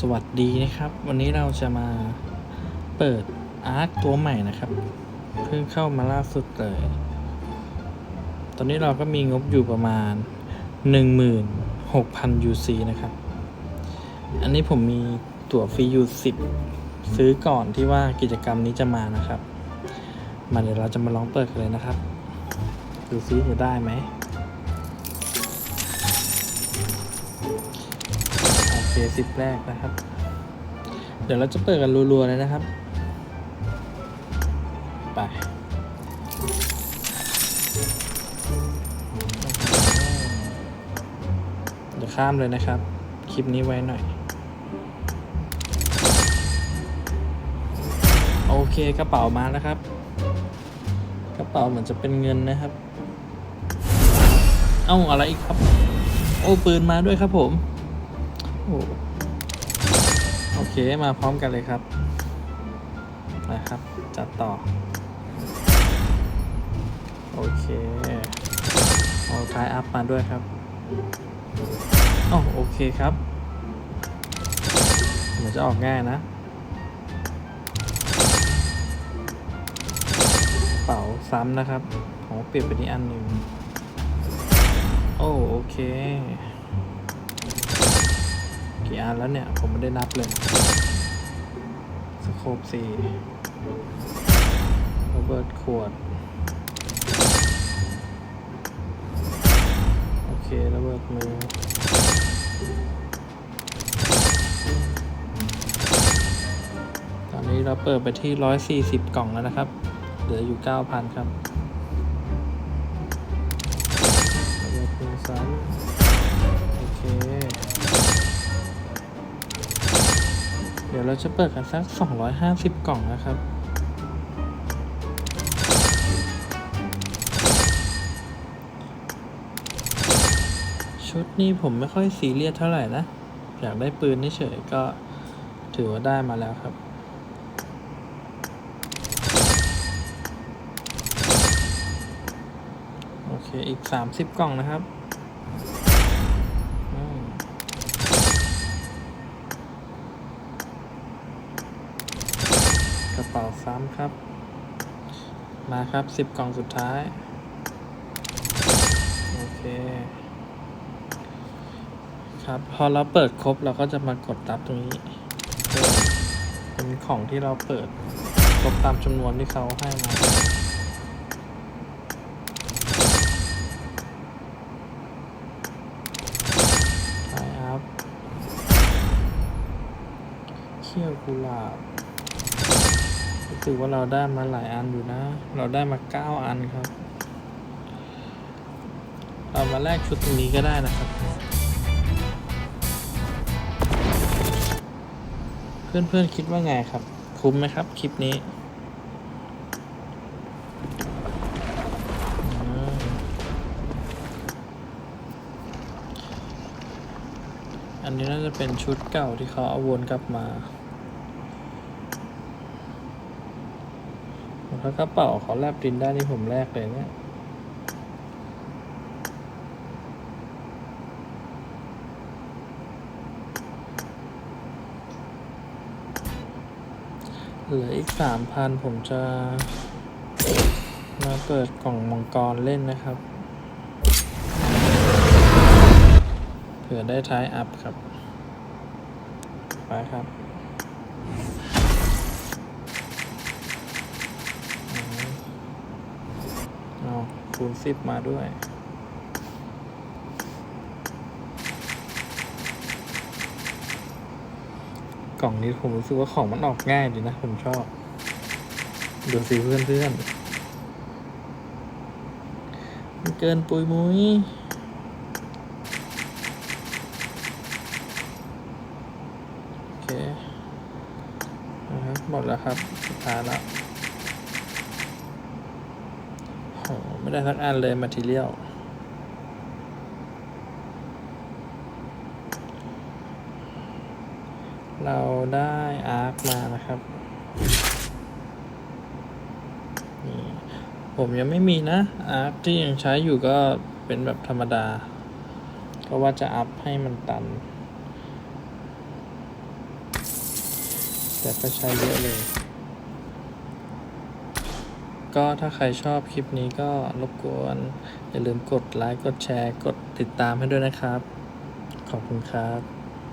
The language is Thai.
สวัสดีนะครับ วันนี้เราจะมาเปิดอาร์คตัวใหม่นะครับ เพิ่งเข้ามาล่าสุดเลย ตอนนี้เราก็มีงบอยู่ประมาณ 16,000 UC นะครับ อันนี้ผมมีตั๋วฟรีอยู่10 ซื้อก่อนที่ว่ากิจกรรมนี้จะมานะครับ มาเดี๋ยวเราจะมาลองเปิดกันเลยนะครับ ดูซิจะได้ไหม สิบแรกนะครับ เดี๋ยวเราจะเปิดกันรัวๆเลยนะครับ ไปเดี๋ยวข้ามเลยนะครับ คลิปนี้ไว้หน่อย โอเคกระเป๋ามาแล้วครับ กระเป๋าเหมือนจะเป็นเงินนะครับ เอ้าอะไรอีกครับ โอ้ปืนมาด้วยครับผม โอเคมาพร้อมกันเลยครับนะครับ จัดต่อ โอเคเอาท้ายอัพมาด้วยครับอ๋อโอเคครับเหมือนจะออกง่ายนะกระเป๋าซ้ำนะครับผมเปลี่ยนไปที่อันหนึ่งโอ้โอเค กี่อันแล้วเนี่ย ผมไม่ได้นับเลยสโคปสี่ระเบิดขวด โอเคระเบิดมือตอนนี้เราเปิดไปที่ 140 กล่องแล้วนะครับ เหลืออยู่ 9,000 ครับระเบิดมือซ้ ดี๋ยวเราจะเปิดกันสัก 250 กล่องนะครับ ชุดนี้ผมไม่ค่อยซีเรียสเท่าไหร่นะ อยากได้ปืนเฉยก็ถือว่าได้มาแล้วครับโอเค อีก 30 กล่องนะครับาซ้ำครับ มาครับสิบกล่องสุดท้าย โอเค ครับ พอเราเปิดครบเราก็จะมากดรับตรงนี้ เป็นของที่เราเปิดครบตามจำนวนที่เขาให้มาไลอัพเขี้ยวกุหลาบ รู้สึกว่าเราได้มาหลายอันอยู่นะ เราได้มาเก้าอันครับ เรามาแลกชุดตรงนี้ก็ได้นะครับ เพื่อนๆคิดว่าไงครับ คุ้มไหมครับคลิปนี้อันนี้น่าจะเป็นชุดเก่าที่เขาเอาวนกลับมา ถ้ากระเป๋าเขาแลบดินได้นี่ผมแลกเลยเนี่ยเหลืออีกสามพันผมจะมาเปิดกล่องมังกรเล่นนะครับเผื่อได้ท้ายอัพครับ ไปครับ คูณสิบมาด้วย กล่องนี้ผมรู้สึกว่าของมันออกง่ายดีนะ ผมชอบ ดูสิเพื่อนเพื่อนมันเกินปุยมุยโอเคนะครับหมดแล้วครับสุดท้ายแล้ว โห ไม่ได้สักอันเลยมาทีเรียลเราได้อาร์คมานะครับผมยังไม่มีนะอาร์คที่ยังใช้อยู่ก็เป็นแบบธรรมดา ก็ว่าจะอัพให้มันตัน แต่ก็ใช้เยอะเลย ก็ถ้าใครชอบคลิปนี้ก็รบกวน อย่าลืมกดไลค์ กดแชร์ กดติดตามให้ด้วยนะครับ ขอบคุณครับ